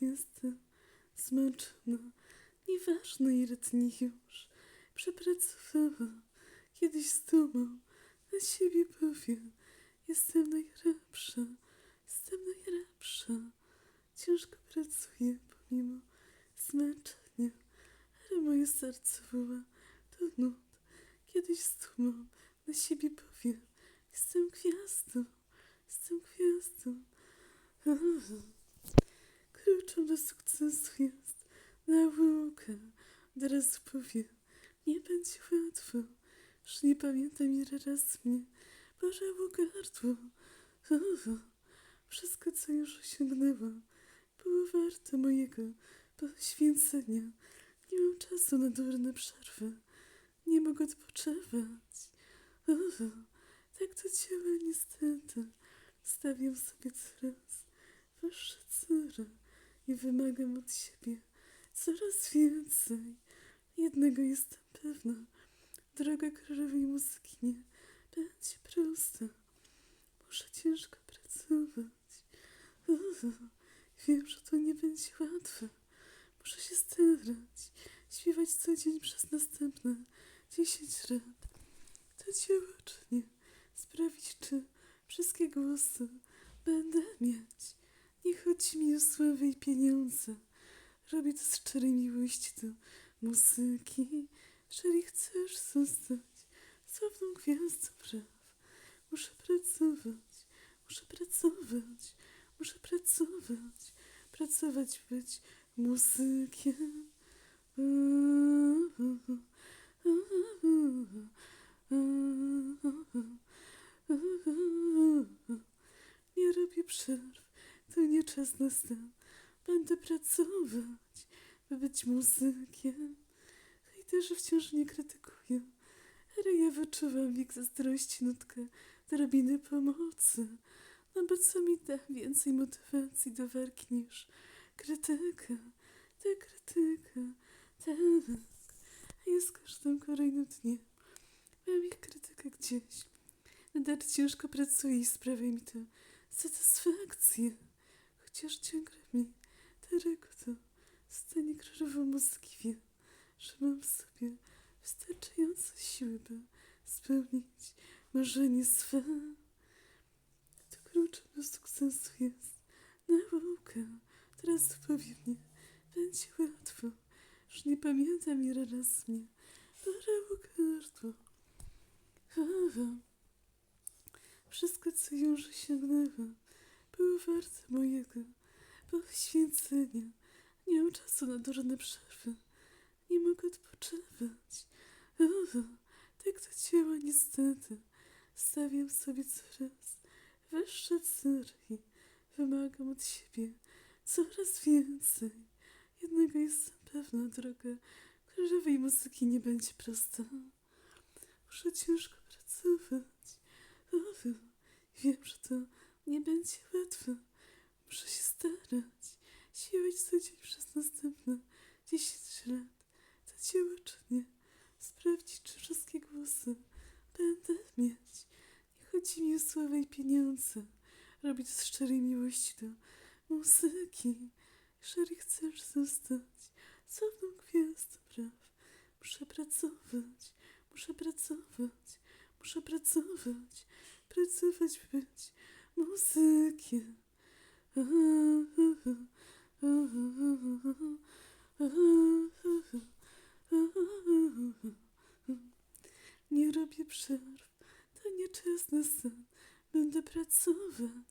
jestem zmęczona, nieważne ile dni już przepracowałam. Kiedyś z dumą na siebie powiem, jestem najlepsza, jestem najlepsza. Ciężko pracuję pomimo zmęczenia, ale moje serce woła do nut. Kiedyś z dumą na siebie powiem, jestem gwiazdą, jestem gwiazdą. Kluczem do sukcesu jest nauka. Od razu powiem, nie będzie łatwo. Już nie pamiętam ile raz mnie bolało gardło. Wszystko, co już osiągnęłam, było warte mojego poświęcenia. Nie mam czasu na durne przerwy. Nie mogę odpoczywać. Tak to działa niestety. Stawiam sobie coraz wyższe cele i wymagam od siebie coraz więcej. Jednego jestem pewna. Droga królowej muzyki nie będzie prosta. Muszę ciężko pracować. Wiem, że to nie będzie łatwe. Muszę się starać. Śpiewać co dzień przez następne 10 lat. To dzieło czy nie? Sprawić, czy wszystkie głosy będę mieć. Nie chodzi mi o sławę i pieniądze. Robię to z szczerej miłości do muzyki. Jeżeli chcesz zostać sławną gwiazdą praw, muszę pracować, muszę pracować, muszę pracować, pracować, być muzykiem. Nie robię przerw, to nie czas na. Będę pracować, by być muzykiem. Hejterzy wciąż mnie krytykują, ale ja wyczuwam wiek zazdrości, nutkę drabiny pomocy. No bo co mi da więcej motywacji do walki niż krytyka, ta krytyka, tak. A ja z każdym kolejnym dniem mam ich krytykę gdzieś. Nadal ciężko pracuję i sprawia mi to satysfakcję. Chociaż ciągle mi to stanie królową muzyki wiem, że mam w sobie wystarczająco siły, by spełnić marzenie swe. To kluczem do sukcesu jest nauka. Teraz powiem nie będzie łatwo. Już nie pamiętam ile raz mnie bolało gardło. Wszystko, co już osiągnęłam, było warte mojego poświęcenia. Nie mam czasu na durne przerwy. Nie mogę odpoczywać. Tak to działa niestety. Stawiam sobie coraz wyższe cele i wymagam od siebie coraz więcej. Jednego jestem pewna, droga królowej muzyki nie będzie prosta. Muszę ciężko pracować. Wiem, że to nie będzie łatwe. Muszę się starać. Siłać co dzień następne 10 lat. To dzieło czy nie? Sprawdzić, czy wszystkie głosy będę mieć. Nie chodzi mi o sławę i pieniądze. Robię to z szczerej miłości do muzyki. Jeżeli chcesz zostać sławną gwiazdą praw, muszę pracować, muszę pracować, muszę pracować, pracować, by być muzykiem. Nie robię przerw, to nie czas na sen. Będę pracować,